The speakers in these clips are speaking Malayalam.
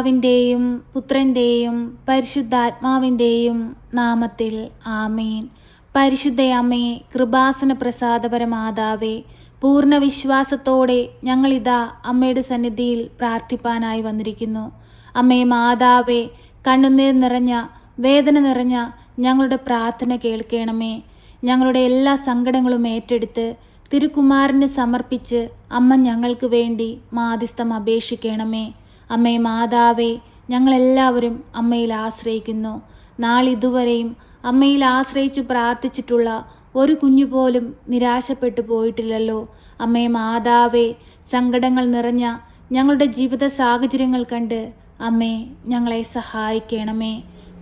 പിതാവിന്റെയും പുത്രന്റെയും പരിശുദ്ധാത്മാവിന്റെയും നാമത്തിൽ ആമേൻ. പരിശുദ്ധയമ്മേ കൃപാസന പ്രസാദപരമാതാവേ പൂർണ വിശ്വാസത്തോടെ ഞങ്ങളിതാ അമ്മയുടെ സന്നിധിയിൽ പ്രാർത്ഥിപ്പാനായി വന്നിരിക്കുന്നു. അമ്മേ മാതാവേ കണ്ണുനീർ നിറഞ്ഞ വേദന നിറഞ്ഞ ഞങ്ങളുടെ പ്രാർത്ഥന കേൾക്കണമേ. ഞങ്ങളുടെ എല്ലാ സങ്കടങ്ങളും ഏറ്റെടുത്ത് തിരുക്കുമാരന് സമർപ്പിച്ച് അമ്മ ഞങ്ങൾക്ക് വേണ്ടി മാധ്യസ്ഥം അപേക്ഷിക്കണമേ. അമ്മേ മാതാവേ ഞങ്ങളെല്ലാവരും അമ്മയിൽ ആശ്രയിക്കുന്നു. നാളിതുവരെയും അമ്മയിൽ ആശ്രയിച്ചു പ്രാർത്ഥിച്ചിട്ടുള്ള ഒരു കുഞ്ഞു പോലും നിരാശപ്പെട്ടു പോയിട്ടില്ലല്ലോ. അമ്മേ മാതാവേ സങ്കടങ്ങൾ നിറഞ്ഞ ഞങ്ങളുടെ ജീവിത സാഹചര്യങ്ങൾ കണ്ട് അമ്മേ ഞങ്ങളെ സഹായിക്കണമേ.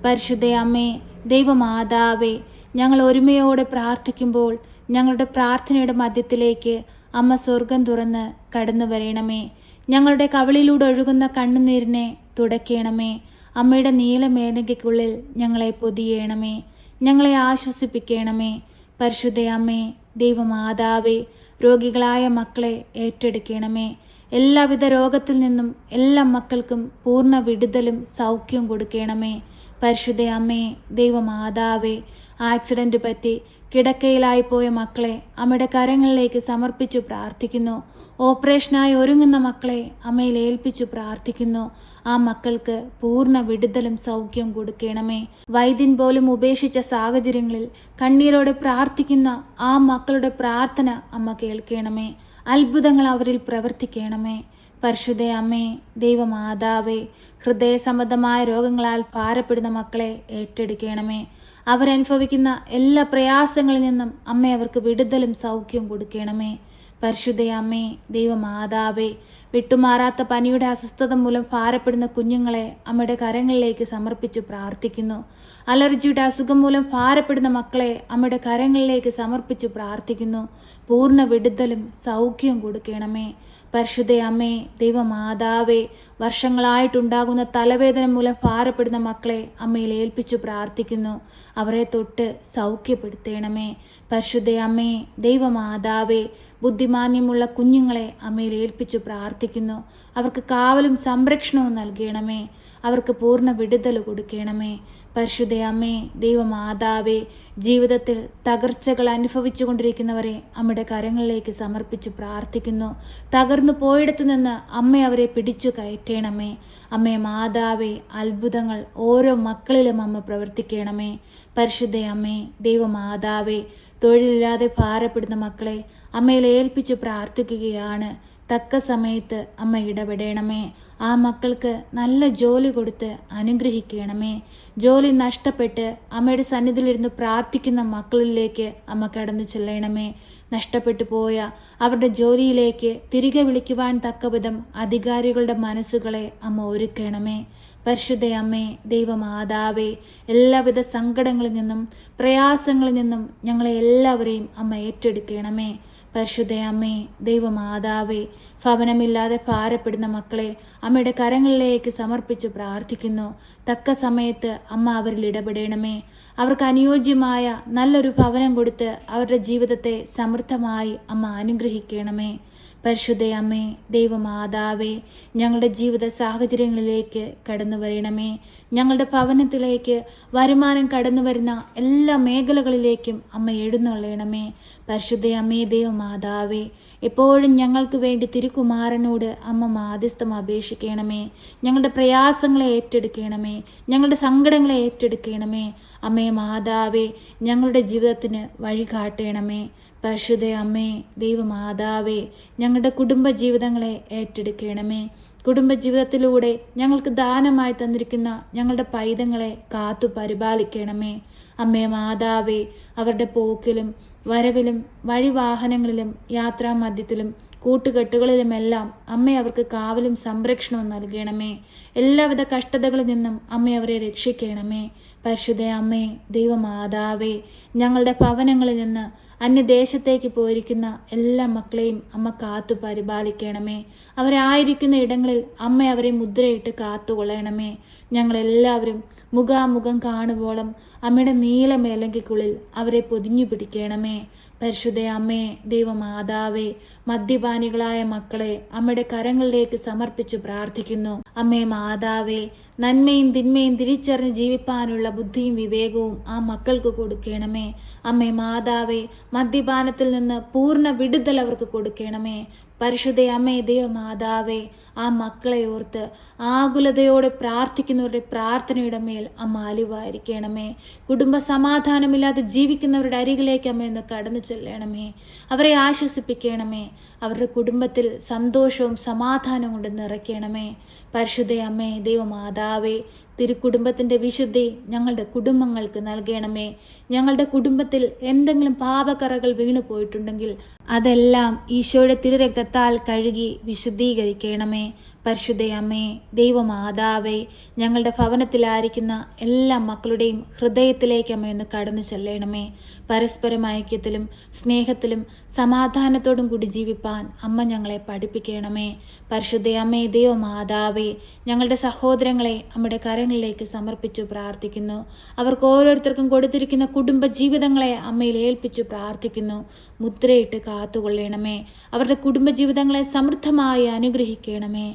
പരിശുദ്ധ അമ്മേ ദൈവമാതാവേ ഞങ്ങൾ ഒരുമയോടെ പ്രാർത്ഥിക്കുമ്പോൾ ഞങ്ങളുടെ പ്രാർത്ഥനയുടെ മധ്യത്തിലേക്ക് അമ്മ സ്വർഗം തുറന്ന് കടന്നു വരണമേ ഞങ്ങളുടെ കവിളിലൂടെ ഒഴുകുന്ന കണ്ണുനീരിനെ തുടയ്ക്കണമേ. അമ്മയുടെ നീലമേനകയ്ക്കുള്ളിൽ ഞങ്ങളെ പൊതിയണമേ. ഞങ്ങളെ ആശ്വസിപ്പിക്കണമേ. പരിശുദ്ധ അമ്മേ ദൈവമാതാവേ രോഗികളായ മക്കളെ ഏറ്റെടുക്കണമേ. എല്ലാവിധ രോഗത്തിൽ നിന്നും എല്ലാ മക്കൾക്കും പൂർണ വിടുതലും സൗഖ്യവും കൊടുക്കണമേ. പരിശുദ്ധ അമ്മേ ദൈവമാതാവേ ആക്സിഡന്റ് പറ്റി കിടക്കയിലായി പോയ മക്കളെ അമ്മയുടെ കരങ്ങളിലേക്ക് സമർപ്പിച്ചു പ്രാർത്ഥിക്കുന്നു. ഓപ്പറേഷനായി ഒരുങ്ങുന്ന മക്കളെ അമ്മയിൽ ഏൽപ്പിച്ചു പ്രാർത്ഥിക്കുന്നു. ആ മക്കൾക്ക് പൂർണ വിടുതലും സൗഖ്യവും കൊടുക്കണമേ. വൈദ്യൻ പോലും ഉപേക്ഷിച്ച സാഹചര്യങ്ങളിൽ കണ്ണീരോടെ പ്രാർത്ഥിക്കുന്ന ആ മക്കളുടെ പ്രാർത്ഥന അമ്മ കേൾക്കണമേ. അത്ഭുതങ്ങൾ അവരിൽ പ്രവർത്തിക്കണമേ. പരിശുദ്ധ അമ്മേ ദൈവമാതാവേ ഹൃദയ സംബന്ധമായ രോഗങ്ങളാൽ ഭാരപ്പെടുന്ന മക്കളെ ഏറ്റെടുക്കണമേ. അവരനുഭവിക്കുന്ന എല്ലാ പ്രയാസങ്ങളിൽ നിന്നും അമ്മ അവർക്ക് വിടുതലും സൗഖ്യവും കൊടുക്കണമേ. പരിശുദ്ധ അമ്മേ ദൈവമാതാവേ വിട്ടുമാറാത്ത പനിയുടെ അസ്വസ്ഥത മൂലം ഭാരപ്പെടുന്ന കുഞ്ഞുങ്ങളെ അമ്മയുടെ കരങ്ങളിലേക്ക് സമർപ്പിച്ച് പ്രാർത്ഥിക്കുന്നു. അലർജിയുടെ അസുഖം മൂലം ഭാരപ്പെടുന്ന മക്കളെ അമ്മയുടെ കരങ്ങളിലേക്ക് സമർപ്പിച്ച് പ്രാർത്ഥിക്കുന്നു. പൂർണ വിടുതലും സൗഖ്യവും കൊടുക്കണമേ. പരിശുദ്ധയമ്മേ ദൈവമാതാവേ വർഷങ്ങളായിട്ടുണ്ടാകുന്ന തലവേദന മൂലം ഭാരപ്പെടുന്ന മക്കളെ അമ്മയിൽ ഏൽപ്പിച്ചു പ്രാർത്ഥിക്കുന്നു. അവരെ തൊട്ട് സൗഖ്യപ്പെടുത്തണമേ. പരിശുദ്ധയമ്മേ ദൈവമാതാവേ ബുദ്ധിമാന്യമുള്ള കുഞ്ഞുങ്ങളെ അമ്മയിൽ ഏൽപ്പിച്ചു പ്രാർത്ഥിക്കുന്നു. അവർക്ക് കാവലും സംരക്ഷണവും നൽകണമേ. അവർക്ക് പൂർണ വിടുതൽ കൊടുക്കണമേ. പരിശുദ്ധ അമ്മേ ദൈവമാതാവേ ജീവിതത്തിൽ തകർച്ചകൾ അനുഭവിച്ചു കൊണ്ടിരിക്കുന്നവരെ അമ്മയുടെ കരങ്ങളിലേക്ക് സമർപ്പിച്ച് പ്രാർത്ഥിക്കുന്നു. തകർന്നു പോയിടത്തു നിന്ന് അമ്മ അവരെ പിടിച്ചു കയറ്റണമേ. അമ്മേ മാതാവേ അത്ഭുതങ്ങൾ ഓരോ മക്കളിലും അമ്മ പ്രവർത്തിക്കണമേ. പരിശുദ്ധ അമ്മേ ദൈവമാതാവേ തൊഴിലില്ലാതെ ഭാരപ്പെടുന്ന മക്കളെ അമ്മയിൽ ഏൽപ്പിച്ചു പ്രാർത്ഥിക്കുകയാണ്. തക്ക സമയത്ത് അമ്മ ഇടപെടണമേ. ആ മക്കൾക്ക് നല്ല ജോലി കൊടുത്ത് അനുഗ്രഹിക്കണമേ. ജോലി നഷ്ടപ്പെട്ട് അമ്മയുടെ സന്നിധിയിലിരുന്ന് പ്രാർത്ഥിക്കുന്ന മക്കളിലേക്ക് അമ്മ കടന്നു ചെല്ലണമേ. നഷ്ടപ്പെട്ടു പോയ അവരുടെ ജോലിയിലേക്ക് തിരികെ വിളിക്കുവാൻ തക്കവിധം അധികാരികളുടെ മനസ്സുകളെ അമ്മ ഒരുക്കണമേ. പരിശുദ്ധ അമ്മേ ദൈവമാതാവേ എല്ലാവിധ സങ്കടങ്ങളിൽ നിന്നും പ്രയാസങ്ങളിൽ നിന്നും ഞങ്ങളെ എല്ലാവരെയും അമ്മ ഏറ്റെടുക്കണമേ. പരിശുദ്ധയമ്മേ ദൈവമാതാവേ ഭവനമില്ലാതെ ഭാരപ്പെടുന്ന മക്കളെ അമ്മയുടെ കരങ്ങളിലേക്ക് സമർപ്പിച്ച് പ്രാർത്ഥിക്കുന്നു. തക്ക സമയത്ത് അമ്മ അവരിൽ ഇടപെടണമേ. അവർക്ക് അനുയോജ്യമായ നല്ലൊരു ഭവനം കൊടുത്ത് അവരുടെ ജീവിതത്തെ സമൃദ്ധമായി അമ്മ അനുഗ്രഹിക്കണമേ. പരിശുദ്ധ അമ്മേ ദൈവമാതാവേ ഞങ്ങളുടെ ജീവിത സാഹചര്യങ്ങളിലേക്ക് കടന്നു വരണമേ. ഞങ്ങളുടെ ഭവനത്തിലേക്ക് വരുമാനം കടന്നു വരുന്ന എല്ലാ മേഖലകളിലേക്കും അമ്മ എഴുന്നള്ളണമേ. പരിശുദ്ധ അമ്മേ ദൈവമാതാവേ എപ്പോഴും ഞങ്ങൾക്ക് വേണ്ടി തിരുകുമാരനോട് അമ്മ മാധ്യസ്ഥം അപേക്ഷിക്കണമേ. ഞങ്ങളുടെ പ്രയാസങ്ങളെ ഏറ്റെടുക്കണമേ. ഞങ്ങളുടെ സങ്കടങ്ങളെ ഏറ്റെടുക്കണമേ. അമ്മേ മാതാവേ ഞങ്ങളുടെ ജീവിതത്തിന് വഴി കാട്ടണമേ. പരിശുദ്ധ അമ്മേ ദൈവമാതാവേ ഞങ്ങളുടെ കുടുംബ ജീവിതങ്ങളെ ഏറ്റെടുക്കണമേ. കുടുംബജീവിതത്തിലൂടെ ഞങ്ങൾക്ക് ദാനമായി തന്നിരിക്കുന്ന ഞങ്ങളുടെ പൈതങ്ങളെ കാത്തു പരിപാലിക്കണമേ. അമ്മേ മാതാവേ അവരുടെ പോക്കിലും വരവിലും വഴിവാഹനങ്ങളിലും യാത്രാമധ്യത്തിലും കൂട്ടുകെട്ടുകളിലുമെല്ലാം അമ്മ അവർക്ക് കാവലും സംരക്ഷണവും നൽകണമേ. എല്ലാവിധ കഷ്ടതകളിൽ നിന്നും അമ്മ അവരെ രക്ഷിക്കണമേ. പരിശുദ്ധ അമ്മേ ദൈവമാതാവേ ഞങ്ങളുടെ ഭവനങ്ങളിൽ നിന്ന് അന്യദേശത്തേക്ക് പോയിരിക്കുന്ന എല്ലാ മക്കളെയും അമ്മ കാത്തു പരിപാലിക്കണമേ. അവരായിരിക്കുന്ന ഇടങ്ങളിൽ അമ്മ അവരെ മുദ്രയിട്ട് കാത്തുകൊള്ളണമേ. ഞങ്ങളെല്ലാവരും മുഖാമുഖം കാണുവോളം അമ്മയുടെ നീല മേലങ്കിക്കുള്ളിൽ അവരെ പൊതിഞ്ഞു പിടിക്കണമേ. പരിശുദ്ധ അമ്മേ ദൈവമാതാവേ മദ്യപാനികളായ മക്കളെ അമ്മയുടെ കരങ്ങളിലേക്ക് സമർപ്പിച്ചു പ്രാർത്ഥിക്കുന്നു. അമ്മേ മാതാവേ നന്മയും തിന്മയും തിരിച്ചറിഞ്ഞ് ജീവിപ്പാനുള്ള ബുദ്ധിയും വിവേകവും ആ മക്കൾക്ക് കൊടുക്കണമേ. അമ്മേ മാതാവേ മദ്യപാനത്തിൽ നിന്ന് പൂർണ വിടുതൽ അവർക്ക് കൊടുക്കണമേ. പരിശുദ്ധ അമ്മേ ദൈവമാതാവേ ആ മക്കളെ ഓർത്ത് ആകുലതയോടെ പ്രാർത്ഥിക്കുന്നവരുടെ പ്രാർത്ഥനയുടെ മേൽ അമ്മ അലിവായിരിക്കണമേ. കുടുംബ സമാധാനമില്ലാതെ ജീവിക്കുന്നവരുടെ അരികിലേക്ക് അമ്മ ഒന്ന് കടന്നു ചെല്ലണമേ. അവരെ ആശ്വസിപ്പിക്കണമേ. അവരുടെ കുടുംബത്തിൽ സന്തോഷവും സമാധാനവും കൊണ്ട് നിറയ്ക്കണമേ. പരിശുദ്ധ അമ്മേ ദൈവമാതാവേ തിരുക്കുടുംബത്തിന്റെ വിശുദ്ധി ഞങ്ങളുടെ കുടുംബങ്ങൾക്ക് നൽകണമേ. ഞങ്ങളുടെ കുടുംബത്തിൽ എന്തെങ്കിലും പാപക്കറകൾ വീണു പോയിട്ടുണ്ടെങ്കിൽ അതെല്ലാം ഈശോയുടെ തിരുരക്തത്താൽ കഴുകി വിശുദ്ധീകരിക്കണമേ. പരിശുദ്ധ അമ്മേ ദൈവമാതാവേ ഞങ്ങളുടെ ഭവനത്തിലായിരിക്കുന്ന എല്ലാ മക്കളുടെയും ഹൃദയത്തിലേക്ക് അമ്മ ഒന്ന് കടന്നു ചെല്ലണമേ. പരസ്പരം ഐക്യത്തിലും സ്നേഹത്തിലും സമാധാനത്തോടും കൂടി ജീവിപ്പാൻ അമ്മ ഞങ്ങളെ പഠിപ്പിക്കണമേ. പരിശുദ്ധയമ്മേ ദൈവമാതാവേ ഞങ്ങളുടെ സഹോദരങ്ങളെ അമ്മയുടെ കരങ്ങളിലേക്ക് സമർപ്പിച്ചു പ്രാർത്ഥിക്കുന്നു. അവർക്ക് ഓരോരുത്തർക്കും കൊടുത്തിരിക്കുന്ന കുടുംബ ജീവിതങ്ങളെ അമ്മയിൽ ഏൽപ്പിച്ചു പ്രാർത്ഥിക്കുന്നു. മുദ്രയിട്ട് കാത്തുകൊള്ളണമേ. അവരുടെ കുടുംബജീവിതങ്ങളെ സമൃദ്ധമായി അനുഗ്രഹിക്കണമേ.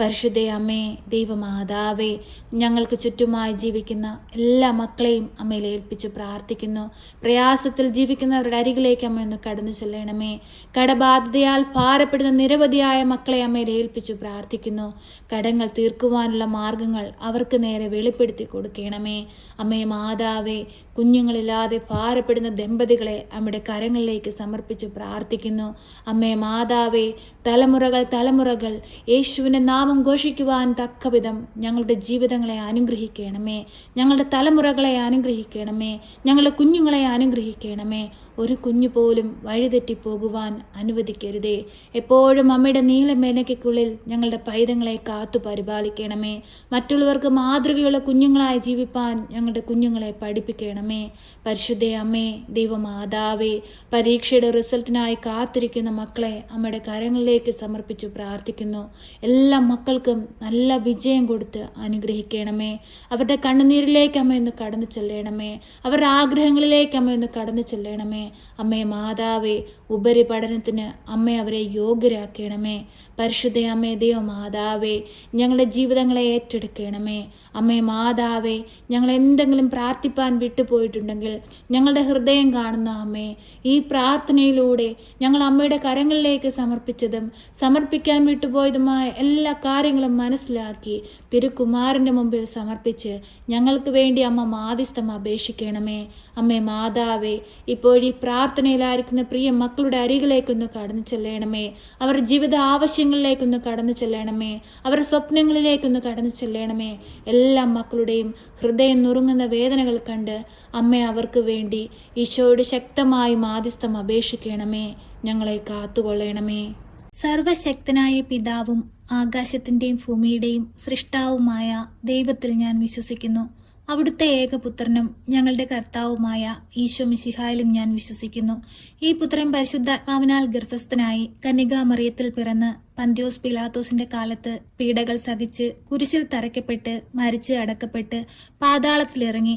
പരിശുദ്ധ അമ്മേ ദൈവമാതാവേ ഞങ്ങൾക്ക് ചുറ്റുമായി ജീവിക്കുന്ന എല്ലാ മക്കളെയും അമ്മയിൽ ഏൽപ്പിച്ച് പ്രാർത്ഥിക്കുന്നു. പ്രയാസത്തിൽ ജീവിക്കുന്നവരുടെ അരികിലേക്ക് അമ്മ ഒന്ന് കടന്നു ചെല്ലണമേ. കടബാധ്യതയാൽ ഭാരപ്പെടുന്ന നിരവധിയായ മക്കളെ അമ്മയിൽ ഏൽപ്പിച്ചു പ്രാർത്ഥിക്കുന്നു. കടങ്ങൾ തീർക്കുവാനുള്ള മാർഗങ്ങൾ അവർക്ക് നേരെ വെളിപ്പെടുത്തി കൊടുക്കണമേ. അമ്മേ മാതാവേ കുഞ്ഞുങ്ങളില്ലാതെ ഭാരപ്പെടുന്ന ദമ്പതികളെ അമ്മയുടെ കരങ്ങളിലേക്ക് സമർപ്പിച്ച് പ്രാർത്ഥിക്കുന്നു. അമ്മേ മാതാവേ തലമുറകൾ തലമുറകൾ യേശുവിനെ നാമം ഘോഷിക്കുവാൻ തക്കവിധം ഞങ്ങളുടെ ജീവിതങ്ങളെ അനുഗ്രഹിക്കണമേ. ഞങ്ങളുടെ തലമുറകളെ അനുഗ്രഹിക്കണമേ. ഞങ്ങളുടെ കുഞ്ഞുങ്ങളെ അനുഗ്രഹിക്കണമേ. ഒരു കുഞ്ഞു പോലും വഴിതെറ്റിപ്പോകുവാൻ അനുവദിക്കരുതേ. എപ്പോഴും അമ്മയുടെ നീലമേനയ്ക്കുള്ളിൽ ഞങ്ങളുടെ പൈതങ്ങളെ കാത്തു പരിപാലിക്കണമേ. മറ്റുള്ളവർക്ക് മാതൃകയുള്ള കുഞ്ഞുങ്ങളായി ജീവിപ്പാൻ ഞങ്ങളുടെ കുഞ്ഞുങ്ങളെ പഠിപ്പിക്കണമേ. പരിശുദ്ധ അമ്മേ ദൈവമാതാവേ പരീക്ഷയുടെ റിസൾട്ടിനായി കാത്തിരിക്കുന്ന മക്കളെ അമ്മയുടെ കരങ്ങളിലേക്ക് സമർപ്പിച്ചു പ്രാർത്ഥിക്കുന്നു. എല്ലാ മക്കൾക്കും നല്ല വിജയം കൊടുത്ത് അനുഗ്രഹിക്കണമേ. അവരുടെ കണ്ണുനീരിലേക്ക് അമ്മ കടന്നു ചെല്ലണമേ. അവരുടെ ആഗ്രഹങ്ങളിലേക്ക് അമ്മ കടന്നു ചെല്ലണമേ. അമ്മേ മാതാവേ ഉപരിപഠനത്തിന് അമ്മ അവരെ യോഗ്യരാക്കണമേ. പരിശുദ്ധ അമ്മേ ദൈവ മാതാവേ ഞങ്ങളുടെ ജീവിതങ്ങളെ ഏറ്റെടുക്കണമേ. അമ്മേ മാതാവേ ഞങ്ങൾ എന്തെങ്കിലും പ്രാർത്ഥിപ്പാൻ വിട്ടുപോയിട്ടുണ്ടെങ്കിൽ ഞങ്ങളുടെ ഹൃദയം കാണുന്ന അമ്മേ ഈ പ്രാർത്ഥനയിലൂടെ ഞങ്ങൾ അമ്മയുടെ കരങ്ങളിലേക്ക് സമർപ്പിച്ചതും സമർപ്പിക്കാൻ വിട്ടുപോയതുമായ എല്ലാ കാര്യങ്ങളും മനസ്സിലാക്കി തിരുക്കുമാരന്റെ മുമ്പിൽ സമർപ്പിച്ച് ഞങ്ങൾക്ക് വേണ്ടി അമ്മ മാധ്യസ്ഥം അപേക്ഷിക്കണമേ. അമ്മേ മാതാവേ ഇപ്പോഴീ പ്രാർത്ഥനയിലായിരിക്കുന്ന പ്രിയ മക്കളുടെ അരികിലേക്കൊന്ന് കടന്നു ചെല്ലണമേ. അവരുടെ ജീവിത ആവശ്യങ്ങളിലേക്കൊന്ന് കടന്നു ചെല്ലണമേ. അവരുടെ സ്വപ്നങ്ങളിലേക്കൊന്ന് കടന്നു ചെല്ലണമേ. എല്ലാ മക്കളുടെയും ഹൃദയം നുറുങ്ങുന്ന വേദനകൾ കണ്ട് അമ്മ അവർക്ക് വേണ്ടി ഈശോയുടെ ശക്തമായി മാധ്യസ്ഥം അപേക്ഷിക്കണമേ. ഞങ്ങളെ കാത്തുകൊള്ളണമേ. സർവശക്തനായ പിതാവും ആകാശത്തിന്റെയും ഭൂമിയുടെയും സൃഷ്ടാവുമായ ദൈവത്തിൽ ഞാൻ വിശ്വസിക്കുന്നു. അവിടുത്തെ ഏകപുത്രനും ഞങ്ങളുടെ കർത്താവുമായ ഈശോ മിശിഹായിലും ഞാൻ വിശ്വസിക്കുന്നു. ഈ പുത്രൻ പരിശുദ്ധാത്മാവിനാൽ ഗർഭസ്ഥനായി കന്യകാമറിയത്തിൽ പിറന്ന് പന്ത്യോസ് പിലാത്തോസിന്റെ കാലത്ത് പീഡകൾ സഹിച്ച് കുരിശിൽ തറയ്ക്കപ്പെട്ട് മരിച്ച് അടക്കപ്പെട്ട് പാതാളത്തിലിറങ്ങി